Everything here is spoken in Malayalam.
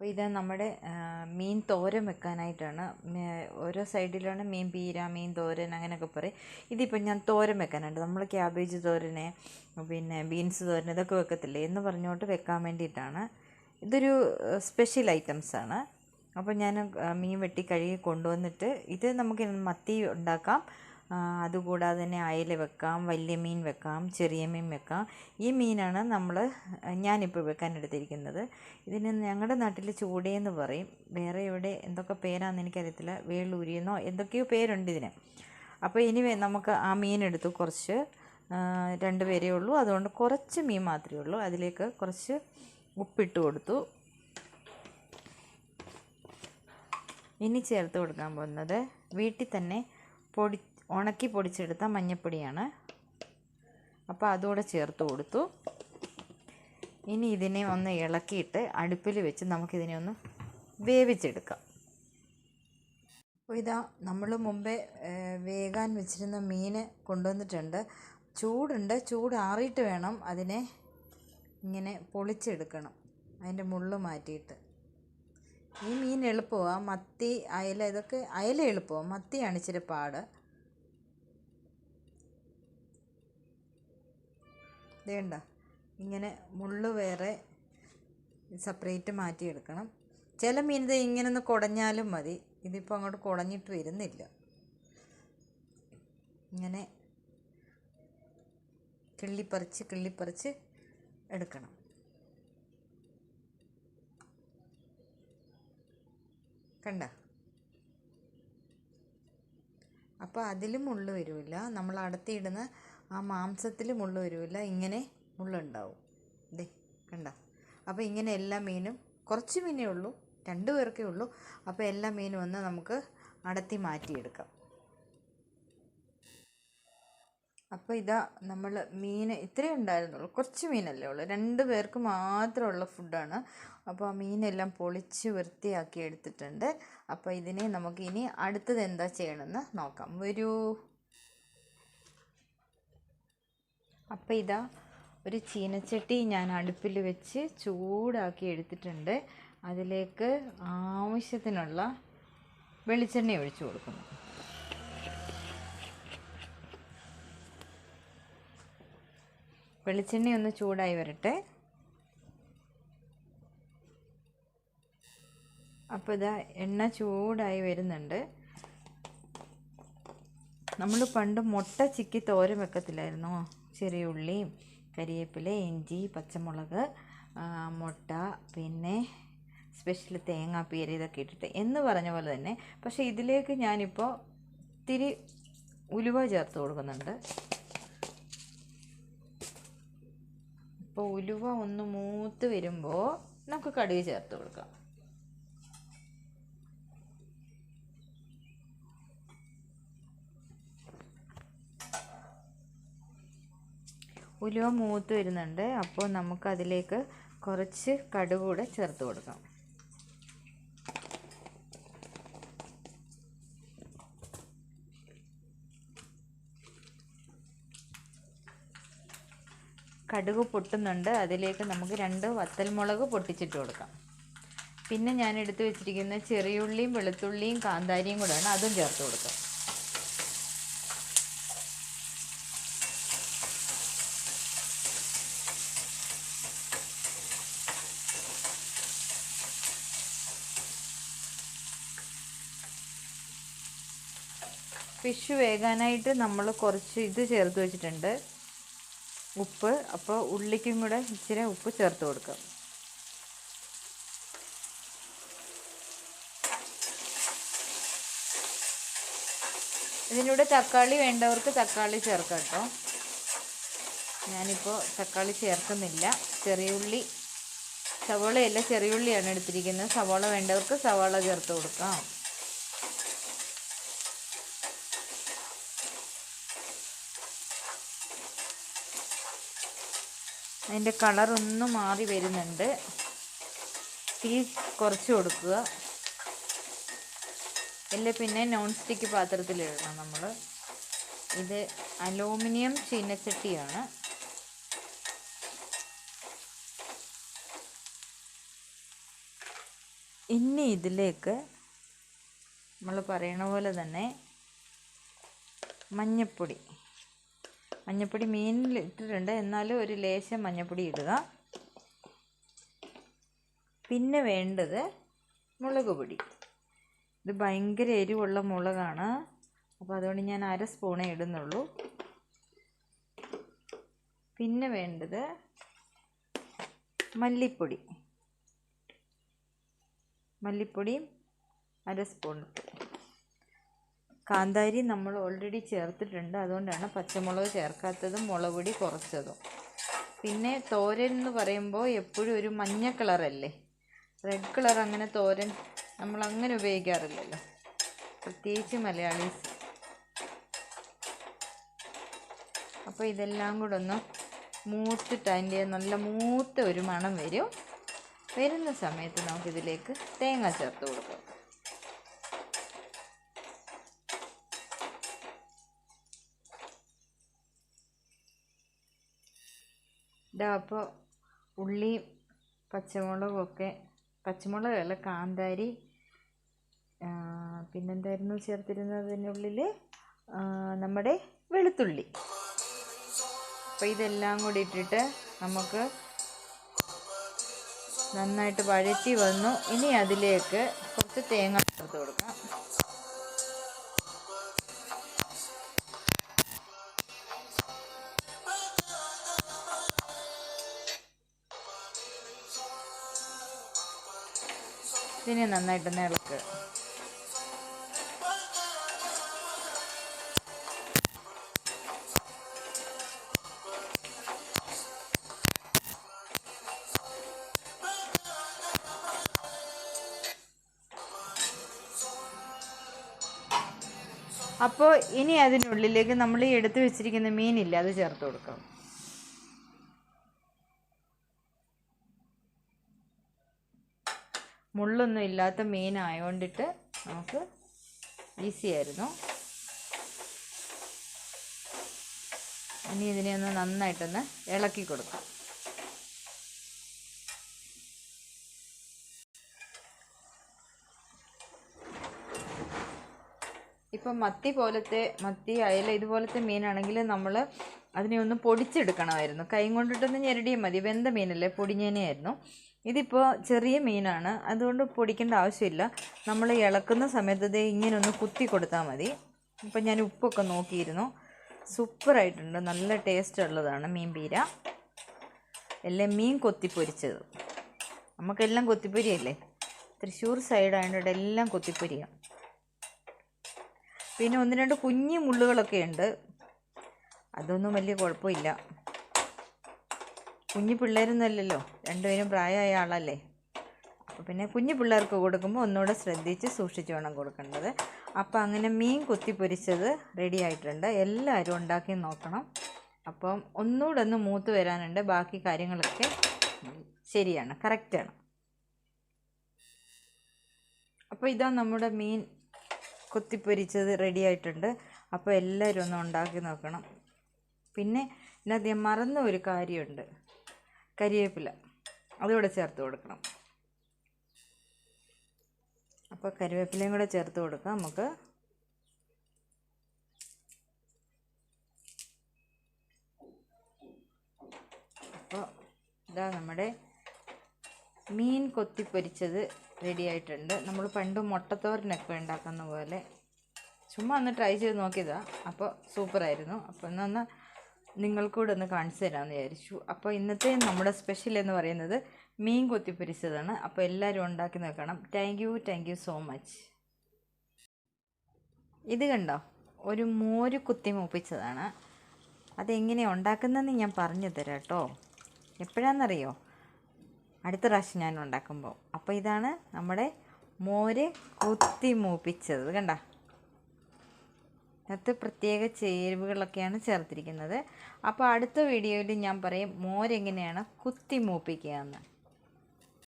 അപ്പോൾ ഇത് നമ്മുടെ മീൻ തോരൻ വെക്കാനായിട്ടാണ്. ഓരോ സൈഡിലാണ് മീൻ പീര മീൻ തോരൻ അങ്ങനെയൊക്കെ പറയും. ഇതിപ്പോൾ ഞാൻ തോരൻ വെക്കാനായിട്ട് നമ്മൾ ക്യാബേജ് തോരന് പിന്നെ ബീൻസ് തോരൻ ഇതൊക്കെ വെക്കത്തില്ലേ എന്ന് പറഞ്ഞുകൊണ്ട് വെക്കാൻ വേണ്ടിയിട്ടാണ്. ഇതൊരു സ്പെഷ്യൽ ഐറ്റംസ് ആണ്. അപ്പോൾ ഞാൻ മീൻ വെട്ടി കഴുകി കൊണ്ടുവന്നിട്ട് ഇത് നമുക്ക് മത്തി ഉണ്ടാക്കാം. അതുകൂടാതെ തന്നെ അയല വെക്കാം വലിയ മീൻ വെക്കാം ചെറിയ മീൻ വെക്കാം. ഈ മീനാണ് നമ്മൾ ഞാനിപ്പോൾ വെക്കാൻ എടുത്തിരിക്കുന്നത് ഇതിന് ഞങ്ങളുടെ നാട്ടിൽ ചൂടയെന്ന് പറയും. വേറെ എവിടെ എന്തൊക്കെ പേരാണെന്ന് എനിക്കറിയത്തില്ല. വേളൂരിയെന്നോ എന്തൊക്കെയോ പേരുണ്ട് ഇതിന്. അപ്പോൾ ഇനി നമുക്ക് ആ മീനെടുത്ത് കുറച്ച് രണ്ട് പേരേ ഉള്ളൂ. അതുകൊണ്ട് കുറച്ച് മീൻ മാത്രമേ ഉള്ളൂ. അതിലേക്ക് കുറച്ച് ഉപ്പിട്ട് കൊടുത്തു. ഇനി ചേർത്ത് കൊടുക്കാൻ പോകുന്നത് വീട്ടിൽ തന്നെ പൊടി ഉണക്കി പൊടിച്ചെടുത്ത മഞ്ഞൾപ്പൊടിയാണ് അപ്പോൾ അതുകൂടെ ചേർത്ത് കൊടുത്തു. ഇനി ഇതിനെ ഒന്ന് ഇളക്കിയിട്ട് അടുപ്പിൽ വെച്ച് നമുക്കിതിനെ ഒന്ന് വേവിച്ചെടുക്കാം. അപ്പോൾ ഇതാ നമ്മൾ മുമ്പേ വേകാൻ വെച്ചിരുന്ന മീൻ കൊണ്ടുവന്നിട്ടുണ്ട്. ചൂടുണ്ട്. ചൂട് ആറിയിട്ട് വേണം അതിനെ ഇങ്ങനെ പൊളിച്ചെടുക്കണം. അതിന്റെ മുള്ള് മാറ്റിയിട്ട്. ഈ മീൻ എളുപ്പമാണ് മത്തി അയല ഇതൊക്കെ അയല എളുപ്പമാണ് മത്തിയാണ് ഇച്ചിരി പാട്. വേണ്ട ഇങ്ങനെ മുള്ള് വേറെ സെപ്പറേറ്റ് മാറ്റിയെടുക്കണം. ചില മീൻ ഇത് ഇങ്ങനെ ഒന്ന് കുടഞ്ഞാലും മതി. ഇതിപ്പോൾ അങ്ങോട്ട് കുടഞ്ഞിട്ട് വരുന്നില്ല. ഇങ്ങനെ കിള്ളിപ്പറിച്ച് കിള്ളിപ്പറിച്ച് എടുക്കണം. കണ്ട? അപ്പോൾ അതിലും മുള്ള് വരില്ല നമ്മൾ അടത്തിയിടുന്ന ആ മാംസത്തിൽ മുള്ള് വരില്ല ഇങ്ങനെ മുള്ളുണ്ടാവും. ദേ കണ്ട? അപ്പോൾ ഇങ്ങനെ എല്ലാ മീനും കുറച്ച് മീനേ ഉള്ളൂ രണ്ട് പേർക്കേ ഉള്ളൂ. അപ്പോൾ എല്ലാ മീനും ഒന്ന് നമുക്ക് അടത്തി മാറ്റിയെടുക്കാം. അപ്പോൾ ഇതാ നമ്മൾ മീൻ ഇത്രയേ ഉണ്ടായിരുന്നുള്ളൂ കുറച്ച് മീനല്ലേ ഉള്ളൂ. രണ്ട് പേർക്ക് മാത്രമുള്ള ഫുഡാണ്. അപ്പോൾ ആ മീനെല്ലാം പൊളിച്ച് വൃത്തിയാക്കി എടുത്തിട്ടുണ്ട്. അപ്പോൾ ഇതിനെ നമുക്ക് ഇനി അടുത്തത് എന്താ ചെയ്യണമെന്ന് നോക്കാം. വരൂ. അപ്പോൾ ഇതാ ഒരു ചീനച്ചട്ടി ഞാൻ അടുപ്പിൽ വെച്ച് ചൂടാക്കി എടുത്തിട്ടുണ്ട്. അതിലേക്ക് ആവശ്യത്തിനുള്ള വെളിച്ചെണ്ണ ഒഴിച്ചു കൊടുക്കുന്നു. വെളിച്ചെണ്ണ ഒന്ന് ചൂടായി വരട്ടെ. അപ്പോൾ ഇതാ എണ്ണ ചൂടായി വരുന്നുണ്ട്. നമ്മൾ പണ്ട് മുട്ട ചിക്കി തോരൻ വെക്കത്തില്ലായിരുന്നോ? ചെറിയ ഉള്ളിയും കരിവേപ്പില ഇഞ്ചി പച്ചമുളക് മുട്ട പിന്നെ സ്പെഷ്യൽ തേങ്ങാപ്പീര ഇതൊക്കെ ഇട്ടിട്ട് എന്ന് പറഞ്ഞ പോലെ തന്നെ. പക്ഷേ ഇതിലേക്ക് ഞാനിപ്പോൾ ഇത്തിരി ഉലുവ ചേർത്ത് കൊടുക്കുന്നുണ്ട്. ഇപ്പോൾ ഉലുവ ഒന്ന് മൂത്ത് വരുമ്പോൾ നമുക്ക് കടുക് ചേർത്ത് കൊടുക്കാം. ഉലുവ മൂത്ത് വരുന്നുണ്ട്. അപ്പോൾ നമുക്ക് അതിലേക്ക് കുറച്ച് കടുക് കൂടെ ചേർത്ത് കൊടുക്കാം. കടുക് പൊട്ടുന്നുണ്ട്. അതിലേക്ക് നമുക്ക് രണ്ട് വത്തൽമുളക് പൊട്ടിച്ചിട്ട് കൊടുക്കാം. പിന്നെ ഞാൻ എടുത്ത് വെച്ചിരിക്കുന്ന ചെറിയുള്ളിയും വെളുത്തുള്ളിയും കാന്താരിയും കൂടെയാണ് അതും ചേർത്ത് കൊടുക്കാം. ഫിഷ് വേകാനായിട്ട് നമ്മൾ കുറച്ച് ഇത് ചേർത്ത് വെച്ചിട്ടുണ്ട്. ഉപ്പ്. അപ്പോൾ ഉള്ളിക്കും കൂടെ ഇച്ചിരി ഉപ്പ് ചേർത്ത് കൊടുക്കാം. ഇതിലൂടെ തക്കാളി വേണ്ടവർക്ക് തക്കാളി ചേർക്കാം കേട്ടോ. ഞാനിപ്പോൾ തക്കാളി ചേർക്കുന്നില്ല. ചെറിയ ഉള്ളി. സവാളയല്ല ചെറിയ ഉള്ളിയാണ് എടുത്തിരിക്കുന്നത്. സവാള വേണ്ടവർക്ക് സവാള ചേർത്ത് കൊടുക്കാം. അതിന്റെ കളറൊന്ന് മാറി വരുന്നുണ്ട്. തീ കുറച്ച് കൊടുക്കുക. ഇല്ല പിന്നെ നോൺ സ്റ്റിക്ക് പാത്രത്തിലിടണം നമ്മൾ ഇത് അലൂമിനിയം ചീനച്ചട്ടിയാണ്. ഇനി ഇതിലേക്ക് നമ്മൾ പറയണ പോലെ തന്നെ മഞ്ഞപ്പൊടി. മഞ്ഞപ്പൊടി മീനിൽ ഇട്ടിട്ടുണ്ട്. എന്നാലും ഒരു ലേശം മഞ്ഞപ്പൊടി ഇടുക. പിന്നെ വേണ്ടത് മുളക് പൊടി. ഇത് ഭയങ്കര എരിവുള്ള മുളകാണ്. അപ്പോൾ അതുകൊണ്ട് ഞാൻ അര സ്പൂണേ ഇടുന്നുള്ളൂ. പിന്നെ വേണ്ടത് മല്ലിപ്പൊടി. മല്ലിപ്പൊടിയും അര സ്പൂൺ കാന്താരി നമ്മൾ ഓൾറെഡി ചേർത്തിട്ടുണ്ട്. അതുകൊണ്ടാണ് പച്ചമുളക് ചേർക്കാത്തതും മുളക് പൊടി കുറച്ചതും. പിന്നെ തോരൻ എന്ന് പറയുമ്പോൾ എപ്പോഴും ഒരു മഞ്ഞ കളറല്ലേ റെഡ് കളർ അങ്ങനെ തോരൻ നമ്മൾ അങ്ങനെ ഉപയോഗിക്കാറില്ലല്ലോ. പ്രത്യേകിച്ച് മലയാളീസ്. അപ്പോൾ ഇതെല്ലാം കൂടെ ഒന്ന് മൂത്തിട്ട് അതിന്റെ നല്ല മൂത്ത ഒരു മണം വരും. വരുന്ന സമയത്ത് നമുക്കിതിലേക്ക് തേങ്ങ ചേർത്ത് കൊടുക്കാം. ഇതാ അപ്പോൾ ഉള്ളിയും പച്ചമുളകൊക്കെ പച്ചമുളകല്ല കാന്താരി. പിന്നെന്തായിരുന്നു ചേർത്തിരുന്നതിനുള്ളിൽ നമ്മുടെ വെളുത്തുള്ളി. അപ്പോൾ ഇതെല്ലാം കൂടി ഇട്ടിട്ട് നമുക്ക് നന്നായിട്ട് വഴറ്റി വന്നു. ഇനി അതിലേക്ക് കുറച്ച് തേങ്ങ ചേർത്ത് കൊടുക്കാം. ഇതിനെ നന്നായിട്ടൊന്ന് ഇളക്കുക അപ്പോൾ ഇനി അതിനുള്ളിലേക്ക് നമ്മൾ എടുത്തു വെച്ചിരിക്കുന്ന മീനില്ല അത് ചേർത്ത് കൊടുക്കാം. മുള്ളൊന്നും ഇല്ലാത്ത മീനായതുകൊണ്ടിട്ട് നമുക്ക് ഈസി ആയിരുന്നു. ഇനി ഇതിനെ ഒന്ന് നന്നായിട്ടൊന്ന് ഇളക്കി കൊടുക്കാം. ഇപ്പം മത്തി പോലത്തെ മത്തി അയല ഇതുപോലത്തെ മീനാണെങ്കിൽ നമ്മൾ അതിനെ ഒന്ന് പൊടിച്ചെടുക്കണമായിരുന്നു. കൈ കൊണ്ടിട്ടൊന്ന് ഞെരടിയാൽ മതി. വെന്ത മീനല്ലേ പൊടിഞ്ഞേനെയായിരുന്നു ഇതിപ്പോൾ ചെറിയ മീനാണ്. അതുകൊണ്ട് പൊടിക്കേണ്ട ആവശ്യമില്ല. നമ്മൾ ഇളക്കുന്ന സമയത്ത് ഇത് ഇങ്ങനെ ഒന്ന് കുത്തി കൊടുത്താൽ മതി. ഇപ്പം ഞാൻ ഉപ്പൊക്കെ നോക്കിയിരുന്നു. സൂപ്പറായിട്ടുണ്ട് നല്ല ടേസ്റ്റ് ഉള്ളതാണ് മീൻ പീര. എല്ലാം മീൻ കൊത്തിപ്പൊരിച്ചത് നമുക്കെല്ലാം കൊത്തിപ്പൊരിയല്ലേ? തൃശ്ശൂർ സൈഡായതുകൊണ്ട് എല്ലാം കൊത്തിപ്പൊരിയാണ് പിന്നെ ഒന്ന് രണ്ട് കുഞ്ഞു മുള്ളുകളൊക്കെ ഉണ്ട്. അതൊന്നും വലിയ കുഴപ്പമില്ല. കുഞ്ഞു പിള്ളേരൊന്നുമല്ലല്ലോ. രണ്ടുപേരും പ്രായമായ ആളല്ലേ. അപ്പോൾ പിന്നെ കുഞ്ഞു പിള്ളേർക്ക് കൊടുക്കുമ്പോൾ ഒന്നുകൂടെ ശ്രദ്ധിച്ച് സൂക്ഷിച്ച് വേണം കൊടുക്കേണ്ടത്. അപ്പോൾ അങ്ങനെ മീൻ കുത്തി പൊരിച്ചത് റെഡി ആയിട്ടുണ്ട്. എല്ലാവരും ഉണ്ടാക്കി നോക്കണം. അപ്പം ഒന്നുകൂടെ ഒന്ന് മൂത്ത് വരാനുണ്ട്. ബാക്കി കാര്യങ്ങളൊക്കെ ശരിയാണ് കറക്റ്റാണ് അപ്പോൾ ഇതാ നമ്മുടെ മീൻ കൊത്തിപ്പൊരിച്ചത് റെഡി ആയിട്ടുണ്ട്. അപ്പോൾ എല്ലാവരും ഒന്ന് ഉണ്ടാക്കി നോക്കണം. പിന്നെ ഇതിനകത്ത് ഞാൻ മറന്ന ഒരു കാര്യമുണ്ട്. കരിവേപ്പില അതിവിടെ ചേർത്ത് കൊടുക്കണം. അപ്പോൾ കരിവേപ്പിലയും കൂടെ ചേർത്ത് കൊടുക്കാം. നമുക്ക് അപ്പോൾ ഇതാ നമ്മുടെ മീൻ കൊത്തിപ്പൊരിച്ചത് റെഡി ആയിട്ടുണ്ട്. നമ്മൾ പണ്ട് മുട്ടത്തോരനൊക്കെ ഉണ്ടാക്കുന്ന പോലെ. ചുമ്മാ ഒന്ന് ട്രൈ ചെയ്ത് നോക്കിയതാണ് അപ്പോൾ സൂപ്പറായിരുന്നു അപ്പോൾ എന്നൊന്ന് നിങ്ങൾക്കൂടെ ഒന്ന് കാണിച്ചു തരാമെന്ന് വിചാരിച്ചു. അപ്പോൾ ഇന്നത്തെ നമ്മുടെ സ്പെഷ്യൽ എന്ന് പറയുന്നത് മീൻ കൊത്തിപ്പൊരിച്ചതാണ്. അപ്പോൾ എല്ലാവരും ഉണ്ടാക്കി നോക്കണം. Thank you thank you so much ഇത് കണ്ടോ? ഒരു മോര് കുത്തി മൂപ്പിച്ചതാണ്. അതെങ്ങനെ ഉണ്ടാക്കുന്നതെന്ന് ഞാൻ പറഞ്ഞു തരാം കേട്ടോ. എപ്പോഴാണെന്നറിയോ? അടുത്ത പ്രാവശ്യം ഞാൻ ഉണ്ടാക്കുമ്പോൾ. അപ്പോൾ ഇതാണ് നമ്മുടെ മോര് കുത്തി മൂപ്പിച്ചത്. കണ്ട? അതിനകത്ത് പ്രത്യേക ചേരുവകളൊക്കെയാണ് ചേർത്തിരിക്കുന്നത്. അപ്പോൾ അടുത്ത വീഡിയോയിൽ ഞാൻ പറയും മോരെങ്ങനെയാണ് കുത്തി മൂപ്പിക്കുക എന്ന്.